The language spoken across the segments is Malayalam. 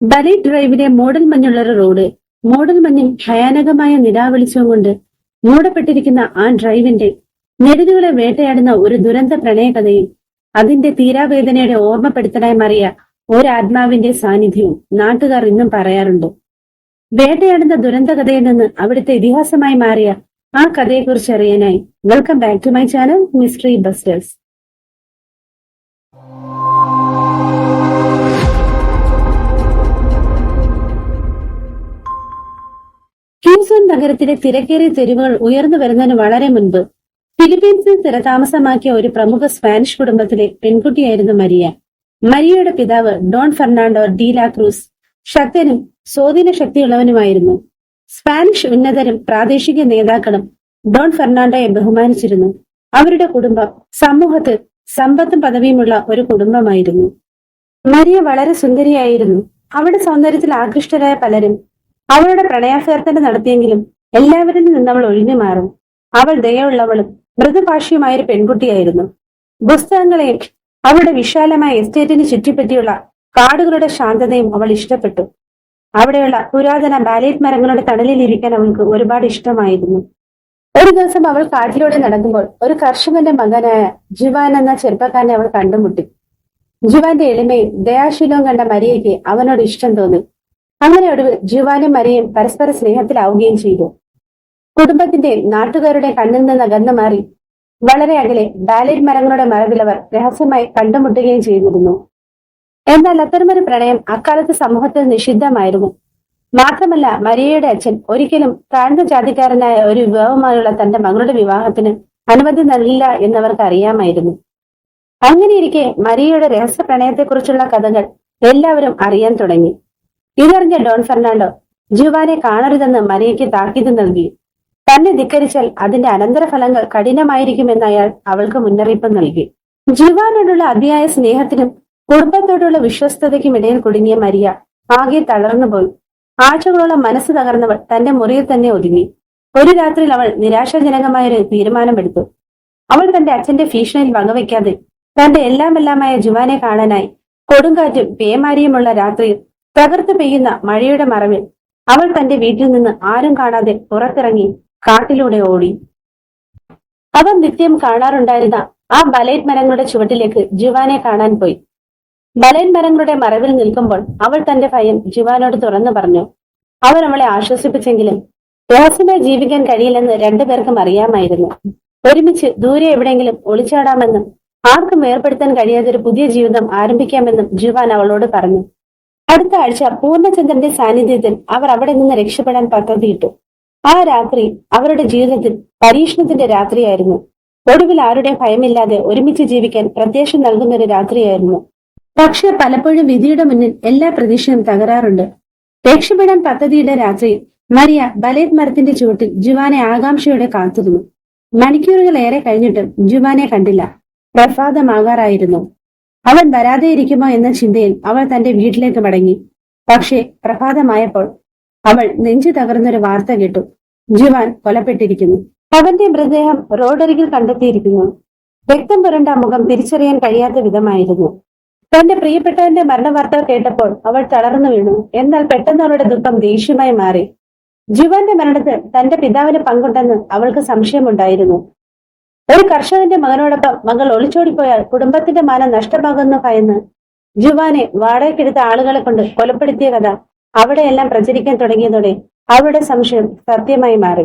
ബലി ഡ്രൈവിലെ മോഡൽ മഞ്ഞുള്ളൊരു റോഡ്. മോഡൽ മഞ്ഞിൽ ഭയാനകമായ നിലാവെളിച്ചവും കൊണ്ട് മൂടപ്പെട്ടിരിക്കുന്ന ആ ഡ്രൈവിന്റെ നെടുതുകളെ വേട്ടയാടുന്ന ഒരു ദുരന്ത പ്രണയകഥയും അതിന്റെ തീരാവേദനയുടെ ഓർമ്മപ്പെടുത്തലായി മാറിയ ഒരാത്മാവിന്റെ സാന്നിധ്യവും നാട്ടുകാർ ഇന്നും പറയാറുണ്ടോ. വേട്ടയാടുന്ന ദുരന്ത കഥയിൽ നിന്ന് അവിടുത്തെ ഇതിഹാസമായി മാറിയ ആ കഥയെക്കുറിച്ച് അറിയാനായി welcome back to my channel mystery busters. നഗരത്തിലെ തിരക്കേറിയ തെരുവുകൾ ഉയർന്നു വരുന്നതിന് വളരെ മുൻപ് ഫിലിപ്പീൻസിൽ സ്ഥിരതാമസമാക്കിയ ഒരു പ്രമുഖ സ്പാനിഷ് കുടുംബത്തിലെ പെൺകുട്ടിയായിരുന്നു മരിയ. മരിയയുടെ പിതാവ് Don Fernando de la Cruz ശക്തനും സ്വാധീന ശക്തിയുള്ളവനുമായിരുന്നു. സ്പാനിഷ് ഉന്നതരും പ്രാദേശിക നേതാക്കളും ഡോൺ ഫെർണാണ്ടോയെ ബഹുമാനിച്ചിരുന്നു. അവരുടെ കുടുംബം സമൂഹത്തിൽ സമ്പത്തും പദവിയുമുള്ള ഒരു കുടുംബമായിരുന്നു. മരിയ വളരെ സുന്ദരിയായിരുന്നു. അവളുടെ സൗന്ദര്യത്തിൽ ആകൃഷ്ടരായ പലരും അവളുടെ പ്രണയാഭ്യർത്ഥന നടത്തിയെങ്കിലും എല്ലാവരിൽ നിന്ന് അവൾ ഒഴിഞ്ഞു മാറും. അവൾ ദയുള്ളവളും മൃദുഭാഷിയുമായ ഒരു പെൺകുട്ടിയായിരുന്നു. പുസ്തകങ്ങളെയും അവളുടെ വിശാലമായ എസ്റ്റേറ്റിന് ചുറ്റിപ്പറ്റിയുള്ള കാടുകളുടെ ശാന്തതയും അവൾ ഇഷ്ടപ്പെട്ടു. അവിടെയുള്ള പുരാതന ബാലേറ്റ് മരങ്ങളുടെ തണലിൽ ഇരിക്കാൻ അവൾക്ക് ഒരുപാട് ഇഷ്ടമായിരുന്നു. ഒരു ദിവസം അവൾ കാട്ടിലൂടെ നടക്കുമ്പോൾ ഒരു കർഷകന്റെ മകനായ ജുവാൻ എന്ന ചെറുപ്പക്കാരനെ അവൾ കണ്ടുമുട്ടി. ജുവാന്റെ എളിമയും ദയാശീലവും കണ്ട മരിയയ്ക്ക് അവനോട് ഇഷ്ടം തോന്നി. അങ്ങനെ ഒടുവിൽ ജീവാനും മരിയും പരസ്പര സ്നേഹത്തിലാവുകയും ചെയ്തു. കുടുംബത്തിന്റെ നാട്ടുകാരുടെ കണ്ണിൽ നിന്ന് അകന്നു മാറി. വളരെ അകലെ ബാലറ്റ് മരങ്ങളുടെ മറവിലവർ രഹസ്യമായി കണ്ടുമുട്ടുകയും ചെയ്തിരുന്നു. എന്നാൽ അത്തരമൊരു പ്രണയം അക്കാലത്ത് സമൂഹത്തിൽ നിഷിദ്ധമായിരുന്നു. മാത്രമല്ല മരിയയുടെ അച്ഛൻ ഒരിക്കലും താഴ്ന്ന ജാതിക്കാരനായ ഒരു വിവാഹമായുള്ള തന്റെ മകളുടെ വിവാഹത്തിന് അനുമതി നൽകില്ല എന്നവർക്ക് അറിയാമായിരുന്നു. അങ്ങനെയിരിക്കെ മരിയയുടെ രഹസ്യ പ്രണയത്തെക്കുറിച്ചുള്ള കഥകൾ എല്ലാവരും അറിയാൻ തുടങ്ങി. ഇതറിഞ്ഞ ഡോൺ ഫെർണാണ്ടോ ജുവാനെ കാണരുതെന്ന് മനയ്ക്ക് താക്കീത് നൽകി. തന്നെ ധിക്കരിച്ചാൽ അതിന്റെ അനന്തരഫലങ്ങൾ കഠിനമായിരിക്കുമെന്ന് അയാൾ അവൾക്ക് മുന്നറിയിപ്പ് നൽകി. ജുവാനോടുള്ള അതിയായ സ്നേഹത്തിനും കുടുംബത്തോടുള്ള വിശ്വസ്തതയ്ക്കും ഇടയിൽ കുടുങ്ങിയ മരിയ ആകെ തളർന്നുപോയി ആഴ്ചകളോളം മനസ്സ് തകർന്നവൾ തന്റെ മുറിയിൽ തന്നെ ഒതുങ്ങി. ഒരു രാത്രിയിൽ അവൾ നിരാശാജനകമായ ഒരു തീരുമാനമെടുത്തു. അവൾ തന്റെ അച്ഛന്റെ ഭീഷണിയിൽ വകവയ്ക്കാതെ തന്റെ എല്ലാമെല്ലാമായ ജുവാനെ കാണാനായി കൊടുങ്കാറ്റും പേമാരിയുമുള്ള രാത്രിയിൽ തകർത്ത് പെയ്യുന്ന മഴയുടെ മറവിൽ അവൾ തന്റെ വീട്ടിൽ നിന്ന് ആരും കാണാതെ പുറത്തിറങ്ങി കാട്ടിലൂടെ ഓടി. അവൻ നിത്യം കാണാറുണ്ടായിരുന്ന ആ ബലൈറ്റ് മരങ്ങളുടെ ചുവട്ടിലേക്ക് ജുവാനെ കാണാൻ പോയി. ബലൈറ്റ് മരങ്ങളുടെ മറവിൽ നിൽക്കുമ്പോൾ അവൾ തന്റെ ഭയം ജുവാനോട് തുറന്നു പറഞ്ഞു അവൻ അവളെ ആശ്വസിപ്പിച്ചെങ്കിലും രഹസ്യമായി ജീവിക്കാൻ കഴിയില്ലെന്ന് രണ്ടുപേർക്കും അറിയാമായിരുന്നു. ഒരുമിച്ച് ദൂരെ എവിടെയെങ്കിലും ഒളിച്ചാടാമെന്നും ആർക്കും ഏർപ്പെടുത്താൻ കഴിയാതെ ഒരു പുതിയ ജീവിതം ആരംഭിക്കാമെന്നും ജുവാൻ അവളോട് പറഞ്ഞു. അടുത്ത ആഴ്ച പൂർണചന്ദ്രന്റെ സാന്നിധ്യത്തിൽ അവർ അവിടെ നിന്ന് രക്ഷപ്പെടാൻ പദ്ധതിയിട്ടു ആ രാത്രി അവരുടെ ജീവിതത്തിൽ പരീക്ഷണത്തിന്റെ രാത്രിയായിരുന്നു. ഒടുവിൽ ആരുടെ ഭയമില്ലാതെ ഒരുമിച്ച് ജീവിക്കാൻ പ്രത്യാശ നൽകുന്ന ഒരു രാത്രിയായിരുന്നു. പക്ഷെ പലപ്പോഴും വിധിയുടെ മുന്നിൽ എല്ലാ പ്രതീക്ഷയും തകരാറുണ്ട്. രക്ഷപ്പെടാൻ പദ്ധതിയുടെ രാത്രിയിൽ മരിയ ബലേത് മരത്തിന്റെ ചുവട്ടിൽ ജുവാനെ ആകാംക്ഷയോടെ കാത്തിരുന്നു മണിക്കൂറുകൾ ഏറെ കഴിഞ്ഞിട്ടും ജുവാനെ കണ്ടില്ല. പ്രഭാതമാകാറായിരുന്നു. അവൻ വരാതെ ഇരിക്കുമോ എന്ന ചിന്തയിൽ അവൾ തന്റെ വീട്ടിലേക്ക് മടങ്ങി. പക്ഷേ പ്രഭാതമായപ്പോൾ അവൾ നെഞ്ചു തകർന്നൊരു വാർത്ത കേട്ടു. ജുവാൻ കൊലപ്പെട്ടിരിക്കുന്നു. അവന്റെ മൃതദേഹം റോഡരികിൽ കണ്ടെത്തിയിരിക്കുന്നു. രക്തം പുരണ്ട മുഖം തിരിച്ചറിയാൻ കഴിയാത്ത വിധമായിരുന്നു. തന്റെ പ്രിയപ്പെട്ടവന്റെ മരണവാർത്ത കേട്ടപ്പോൾ അവൾ തളർന്നു വീണു. എന്നാൽ പെട്ടെന്ന് അവളുടെ ദുഃഖം ദേഷ്യമായി മാറി. ജുവാന്റെ മരണത്തിൽ തന്റെ പിതാവിന് പങ്കുണ്ടെന്ന് അവൾക്ക് സംശയമുണ്ടായിരുന്നു. ഒരു കർഷകന്റെ മകനോടൊപ്പം മകൾ ഒളിച്ചോടിപ്പോയാൽ കുടുംബത്തിന്റെ മാനം നഷ്ടമാകുന്നു ഭയന്ന് ജുവാനെ വാടകയ്ക്കെടുത്ത ആളുകളെ കൊണ്ട് കൊലപ്പെടുത്തിയ കഥ അവിടെയെല്ലാം പ്രചരിക്കാൻ തുടങ്ങിയതോടെ അവരുടെ സംശയം സത്യമായി മാറി.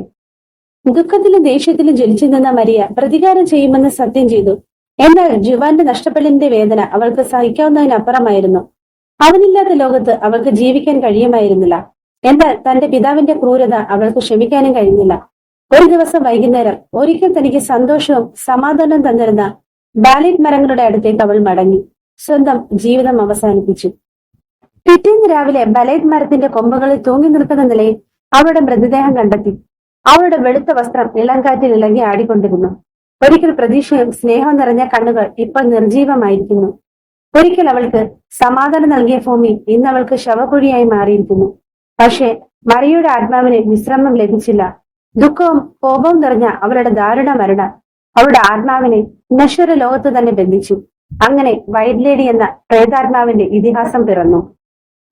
ദുഃഖത്തിലും ദേഷ്യത്തിലും ജ്വലിച്ചു നിന്ന മരിയ പ്രതികാരം ചെയ്യുമെന്ന് സത്യം ചെയ്തു. എന്നാൽ ജുവാന്റെ നഷ്ടപ്പെടലിന്റെ വേദന അവൾക്ക് സഹിക്കാവുന്നതിനപ്പുറമായിരുന്നു. അവനില്ലാത്ത ലോകത്ത് അവൾക്ക് ജീവിക്കാൻ കഴിയുമായിരുന്നില്ല. എന്നാൽ തന്റെ പിതാവിന്റെ ക്രൂരത അവൾക്ക് ക്ഷമിക്കാനും കഴിഞ്ഞില്ല. ഒരു ദിവസം വൈകുന്നേരം ഒരിക്കൽ തനിക്ക് സന്തോഷവും സമാധാനവും തന്നിരുന്ന ബാലിറ്റ് മരങ്ങളുടെ അടുത്തേക്ക് അവൾ മടങ്ങി. സ്വന്തം ജീവിതം അവസാനിപ്പിച്ചു. പിറ്റേന്ന് രാവിലെ ബലേറ്റ് മരത്തിന്റെ കൊമ്പുകളിൽ തൂങ്ങി നിൽക്കുന്ന നിലയിൽ അവളുടെ മൃതദേഹം കണ്ടെത്തി. അവളുടെ വെളുത്ത വസ്ത്രം ഇളങ്കാറ്റിൽ ഇളകി ആടിക്കൊണ്ടിരുന്നു. ഒരിക്കൽ പ്രതീക്ഷയും സ്നേഹവും നിറഞ്ഞ കണ്ണുകൾ ഇപ്പോൾ നിർജീവമായിരിക്കുന്നു. ഒരിക്കൽ അവൾക്ക് സമാധാനം നൽകിയ ഭൂമി ഇന്ന് അവൾക്ക് ശവകുഴിയായി മാറിയിരിക്കുന്നു. പക്ഷേ മറിയുടെ ആത്മാവിന് വിശ്രമം ലഭിച്ചില്ല. ദുഃഖവും കോപവും നിറഞ്ഞ അവരുടെ ദാരുണ മരണം അവരുടെ ആത്മാവിനെ നശ്വര ലോകത്ത് തന്നെ ബന്ധിച്ചു. അങ്ങനെ വൈറ്റ് ലേഡി എന്ന പ്രേതാത്മാവിന്റെ ഇതിഹാസം പിറന്നു.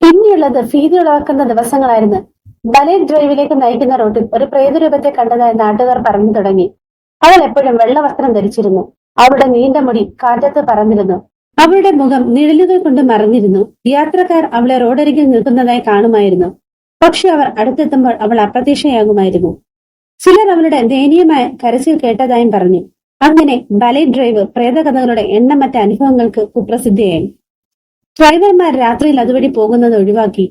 പിന്നെയുള്ളത് ഭീതി ഉളവാക്കുന്ന ദിവസങ്ങളായിരുന്നു. ബലേറ്റ് ഡ്രൈവിലേക്ക് നയിക്കുന്ന റോഡിൽ ഒരു പ്രേതരൂപത്തെ കണ്ടതായി നാട്ടുകാർ പറഞ്ഞു തുടങ്ങി. അവൾ എപ്പോഴും വെള്ള വസ്ത്രം ധരിച്ചിരുന്നു. അവളുടെ നീണ്ട മുടി കാറ്റത്ത് പറന്നിരുന്നു. അവളുടെ മുഖം നിഴലുകൾ കൊണ്ട് മറഞ്ഞിരുന്നു. യാത്രക്കാർ അവളെ റോഡരികിൽ നിൽക്കുന്നതായി കാണുമായിരുന്നു. പക്ഷെ അവർ അടുത്തെത്തുമ്പോൾ അവൾ അപ്രതീക്ഷയാകുമായിരുന്നു. ചിലർ അവളുടെ ദയനീയമായ കരച്ചിൽ കേട്ടതായും പറഞ്ഞു. അങ്ങനെ ബലേ ഡ്രൈവ് പ്രേതകഥകളുടെ എണ്ണമറ്റ അനുഭവങ്ങൾക്ക് കുപ്രസിദ്ധിയായി. ഡ്രൈവർമാർ രാത്രിയിൽ അതുവഴി പോകുന്നത് ഒഴിവാക്കി.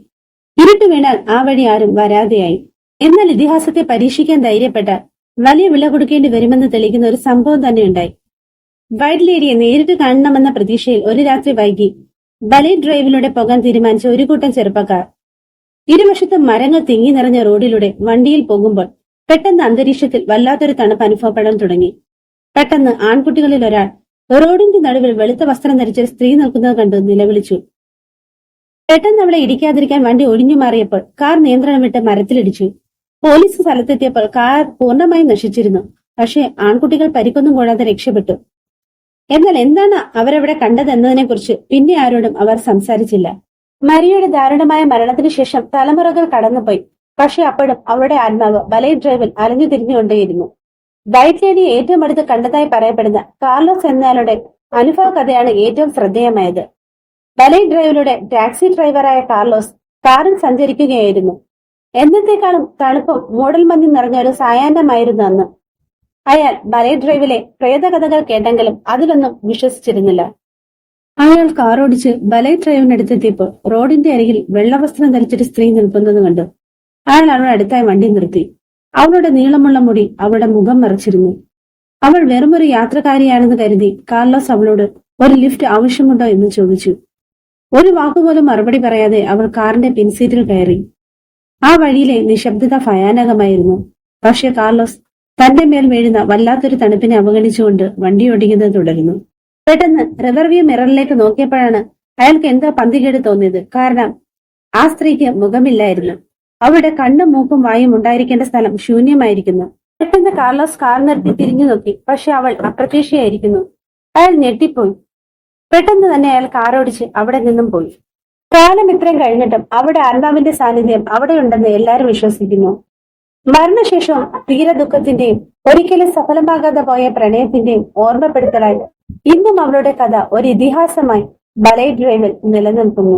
ഇരുട്ട് വീണാൽ ആ വഴി ആരും വരാതെയായി. എന്നാൽ ഇതിഹാസത്തെ പരീക്ഷിക്കാൻ ധൈര്യപ്പെട്ട വലിയ വില കൊടുക്കേണ്ടി വരുമെന്ന് തെളിയിക്കുന്ന ഒരു സംഭവം തന്നെ ഉണ്ടായി. വൈഡ് ലേഡിയെ നേരിട്ട് കാണണമെന്ന പ്രതീക്ഷയിൽ ഒരു രാത്രി വൈകി. ബലേ ഡ്രൈവിലൂടെ പോകാൻ തീരുമാനിച്ച ഒരു കൂട്ടം ചെറുപ്പക്കാർ. ഇരുവശത്തും മരങ്ങൾ തിങ്ങി നിറഞ്ഞ റോഡിലൂടെ വണ്ടിയിൽ പോകുമ്പോൾ പെട്ടെന്ന് അന്തരീക്ഷത്തിൽ വല്ലാത്തൊരു തണുപ്പ് അനുഭവപ്പെടാൻ തുടങ്ങി. പെട്ടെന്ന് ആൺകുട്ടികളിൽ ഒരാൾ റോഡിന്റെ നടുവിൽ വെളുത്ത വസ്ത്രം ധരിച്ച സ്ത്രീ നിൽക്കുന്നത് കണ്ടു നിലവിളിച്ചു. പെട്ടെന്ന് അവളെ ഇടിക്കാതിരിക്കാൻ വണ്ടി ഒഴിഞ്ഞു മാറിയപ്പോൾ കാർ നിയന്ത്രണം വിട്ട് മരത്തിലിടിച്ചു. പോലീസ് സ്ഥലത്തെത്തിയപ്പോൾ കാർ പൂർണമായും നശിച്ചിരുന്നു. പക്ഷേ ആൺകുട്ടികൾ പരിക്കൊന്നും കൂടാതെ രക്ഷപ്പെട്ടു. എന്നാൽ എന്താണ് അവരവിടെ കണ്ടതെന്നതിനെ കുറിച്ച് പിന്നെ ആരോടും അവർ സംസാരിച്ചില്ല. മരിയയുടെ ദാരുണമായ മരണത്തിന് ശേഷം തലമുറകൾ കടന്നുപോയി. പക്ഷെ അപ്പോഴും അവരുടെ ആത്മാവ് വലയ ഡ്രൈവിൽ അലഞ്ഞു തിരിഞ്ഞുകൊണ്ടേയിരുന്നു. വൈറ്റ് ലേഡി ഏറ്റവും അടുത്ത് കണ്ടതായി പറയപ്പെടുന്ന കാർലോസ് എന്നയാളുടെ അനുഭവ കഥയാണ് ഏറ്റവും ശ്രദ്ധേയമായത്. വലയ ഡ്രൈവിലൂടെ ടാക്സി ഡ്രൈവറായ കാർലോസ് കാറിൽ സഞ്ചരിക്കുകയായിരുന്നു. എന്നത്തെക്കാളും തണുപ്പും മൂടൽ മഞ്ഞും നിറഞ്ഞ ഒരു സായാഹ്നമായിരുന്നു അന്ന്. അയാൾ വലയ ഡ്രൈവിലെ പ്രേതകഥകൾ കേട്ടെങ്കിലും അതിലൊന്നും വിശ്വസിച്ചിരുന്നില്ല. അയാൾ കാറോടിച്ച് വലയ ഡ്രൈവിനടുത്തെത്തിയപ്പോൾ റോഡിന്റെ അരികിൽ വെള്ളവസ്ത്രം ധരിച്ചൊരു സ്ത്രീ നിൽക്കുന്നത് കണ്ടു. അയാൾ അവളുടെ അടുത്തായി വണ്ടി നിർത്തി? അവളുടെ നീളമുള്ള മുടി അവളുടെ മുഖം മറച്ചിരുന്നു അവൾ വെറുമൊരു യാത്രക്കാരിയാണെന്ന് കരുതി കാർലോസ് അവളോട് ഒരു ലിഫ്റ്റ് ആവശ്യമുണ്ടോ എന്ന് ചോദിച്ചു. ഒരു വാക്കുപോലും മറുപടി പറയാതെ അവൾ കാറിന്റെ പിൻസീറ്റിൽ കയറി. ആ വഴിയിലെ നിശബ്ദത ഭയാനകമായിരുന്നു. പക്ഷെ കാർലോസ് തന്റെ മേൽ വീഴുന്ന വല്ലാത്തൊരു തണുപ്പിനെ അവഗണിച്ചുകൊണ്ട് വണ്ടി ഓടിക്കുന്നത് തുടരുന്നു. പെട്ടെന്ന് റിവർവ്യൂ മിററിലേക്ക് നോക്കിയപ്പോഴാണ് അയാൾക്ക് എന്തോ പന്തികേട് തോന്നിയത്. കാരണം ആ സ്ത്രീക്ക് മുഖമില്ലായിരുന്നു. അവളുടെ കണ്ണും മൂക്കും വായും ഉണ്ടായിരിക്കേണ്ട സ്ഥലം ശൂന്യമായിരിക്കുന്നു. പെട്ടെന്ന് കാർലോസ് കാർ നിർത്തി തിരിഞ്ഞു നോക്കി. പക്ഷെ അവൾ അപ്രത്യക്ഷയായിരിക്കുന്നു. അയാൾ ഞെട്ടിപ്പോയി. പെട്ടെന്ന് തന്നെ അയാൾ കാറോടിച്ച് അവിടെ നിന്നും പോയി. കാലം ഇത്രയും കഴിഞ്ഞിട്ടും അവിടെ ആത്മാവിന്റെ സാന്നിധ്യം അവിടെ ഉണ്ടെന്ന് എല്ലാവരും വിശ്വസിക്കുന്നു. മരണശേഷവും തീരദുഃഖത്തിന്റെയും ഒരിക്കലും സഫലമാകാതെ പോയ പ്രണയത്തിന്റെയും ഓർമ്മപ്പെടുത്തലായി ഇന്നും അവളുടെ കഥ ഒരു ഇതിഹാസമായി ബലൈ ഡ്രൈവിൽ നിലനിൽക്കുന്നു.